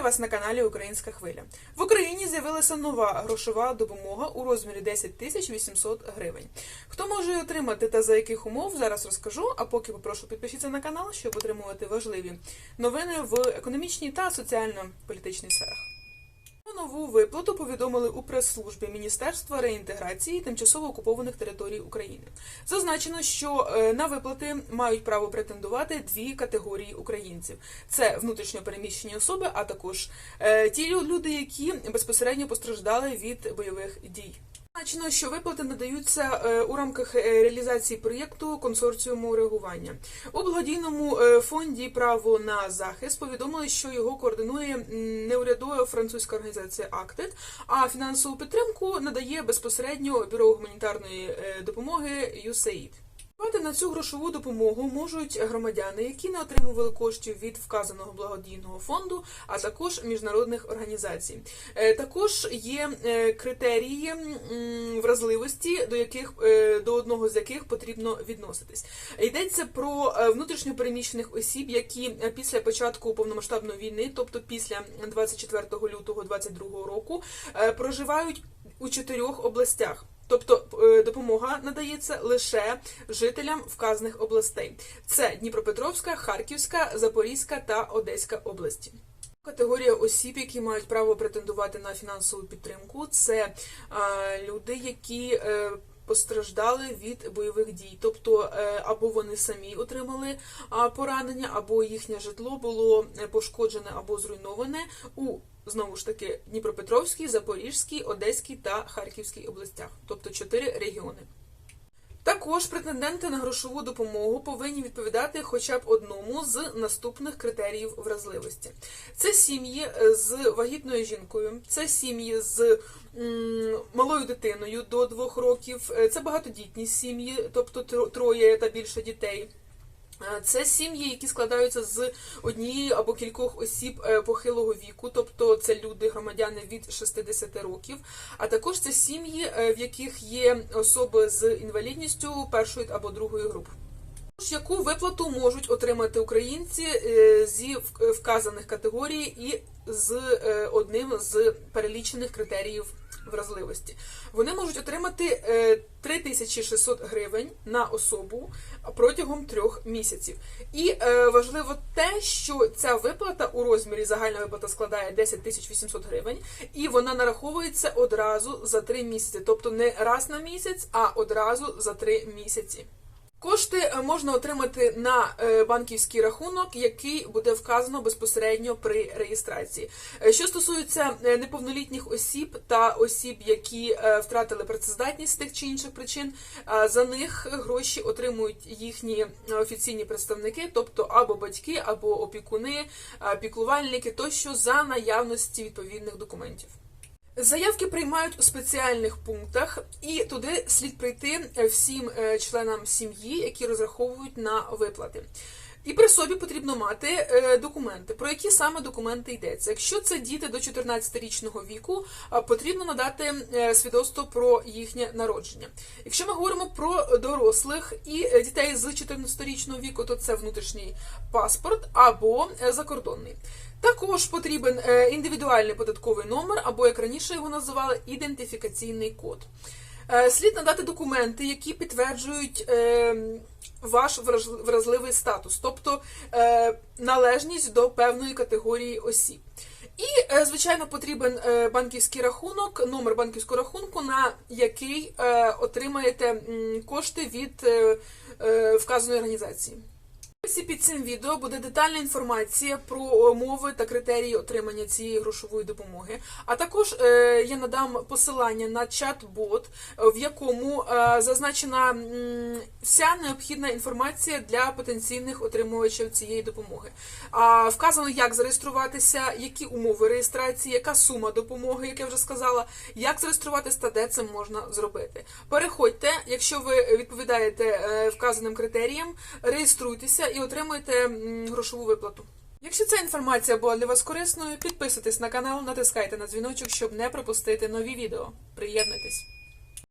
Вітаю вас на каналі Українська Хвиля. В Україні з'явилася нова грошова допомога у розмірі 10 тисяч 800 гривень. Хто може її отримати та за яких умов зараз розкажу. А поки попрошу підпишіться на канал, щоб отримувати важливі новини в економічній та соціально-політичній сферах. Нову виплату повідомили у прес-службі Міністерства реінтеграції тимчасово окупованих територій України. Зазначено, що е, на виплати мають право претендувати дві категорії українців: це внутрішньопереміщені особи, а також е, ті люди, які безпосередньо постраждали від бойових дій. Зазначено, що виплати надаються е, у рамках е, реалізації проєкту консорціуму реагування. У благодійному е, фонді право на захист повідомили, що його координує неурядова французька організація Актед, а фінансову підтримку надає безпосередньо бюро гуманітарної допомоги USAID. На цю грошову допомогу можуть громадяни, які не отримували коштів від вказаного благодійного фонду, а також міжнародних організацій. Е, Також є е, критерії вразливості, до яких е, до одного з яких потрібно відноситись. Йдеться про е, внутрішньо переміщених осіб, які після початку повномасштабної війни, тобто після 24 лютого 2022 року, проживають у чотирьох областях. Тобто е, допомога надається лише жителям вказаних областей: це Дніпропетровська, Харківська, Запорізька та Одеська області. Категорія осіб, які мають право претендувати на фінансову підтримку, це е, люди, які е, постраждали від бойових дій, тобто або вони самі отримали поранення, або їхнє житло було пошкоджене або зруйноване. У знову ж таки Дніпропетровській, Запорізькій, Одеській та Харківській областях, тобто чотири регіони. Також претенденти на грошову допомогу повинні відповідати хоча б одному з наступних критеріїв вразливості: це сім'ї е, з вагітною жінкою, це сім'ї з малою дитиною до двох років, е, це багатодітні сім'ї, тобто троє та більше дітей. Е, Це сім'ї, які складаються з однієї або кількох осіб е, похилого віку, тобто це люди, громадяни від 60 років. А також це сім'ї, е, в яких є особи з інвалідністю першої або другої групи. Яку виплату можуть отримати українці зі вказаних категорій і з одним з перелічених критеріїв вразливості? Вони можуть отримати е, 3600 гривень на особу протягом трьох місяців. І е, важливо те, що ця виплата у розмірі загальна виплата складає 10 800 гривень, і вона нараховується одразу за три місяці, тобто не раз на місяць, а одразу за три місяці. Кошти е, можна отримати на е, банківський рахунок, який буде вказано безпосередньо при реєстрації. Е, Що стосується неповнолітніх осіб та осіб, які втратили працездатність з тих чи інших причин, за них гроші отримують їхні офіційні представники, тобто або батьки, або опікуни, піклувальники тощо за наявності відповідних документів. Заявки приймають у спеціальних пунктах, і туди слід прийти всім е, членам сім'ї, які розраховують на виплати. І при собі потрібно мати е, документи. Про які саме документи йдеться? Якщо це діти до 14-річного віку, а, потрібно надати е, свідоцтво про їхнє народження. Якщо ми говоримо про дорослих і е, дітей з 14-річного віку, то це внутрішній паспорт або е, закордонний. Також потрібен е, індивідуальний податковий номер, або як раніше його називали, ідентифікаційний код. Е, Слід надати документи, які підтверджують е, ваш вразливий статус, тобто е, належність до певної категорії осіб. І, звичайно, потрібен банківський рахунок, номер банківського рахунку, на який отримаєте кошти від вказаної організації. Ось під цим відео буде детальна інформація про умови та критерії отримання цієї грошової допомоги. А також е, я надам посилання на чат-бот, е, в якому е, зазначена вся необхідна інформація для потенційних отримувачів цієї допомоги. Вказано, як зареєструватися, які умови реєстрації, яка сума допомоги, як я вже сказала, як зареєструватися та де це можна зробити. Переходьте, якщо ви відповідаєте е, вказаним критеріям, реєструйтеся і отримуєте грошову виплату. Якщо ця інформація була для вас корисною, підписуйтесь на канал, натискайте на дзвіночок, щоб не пропустити нові відео. Приєднуйтесь.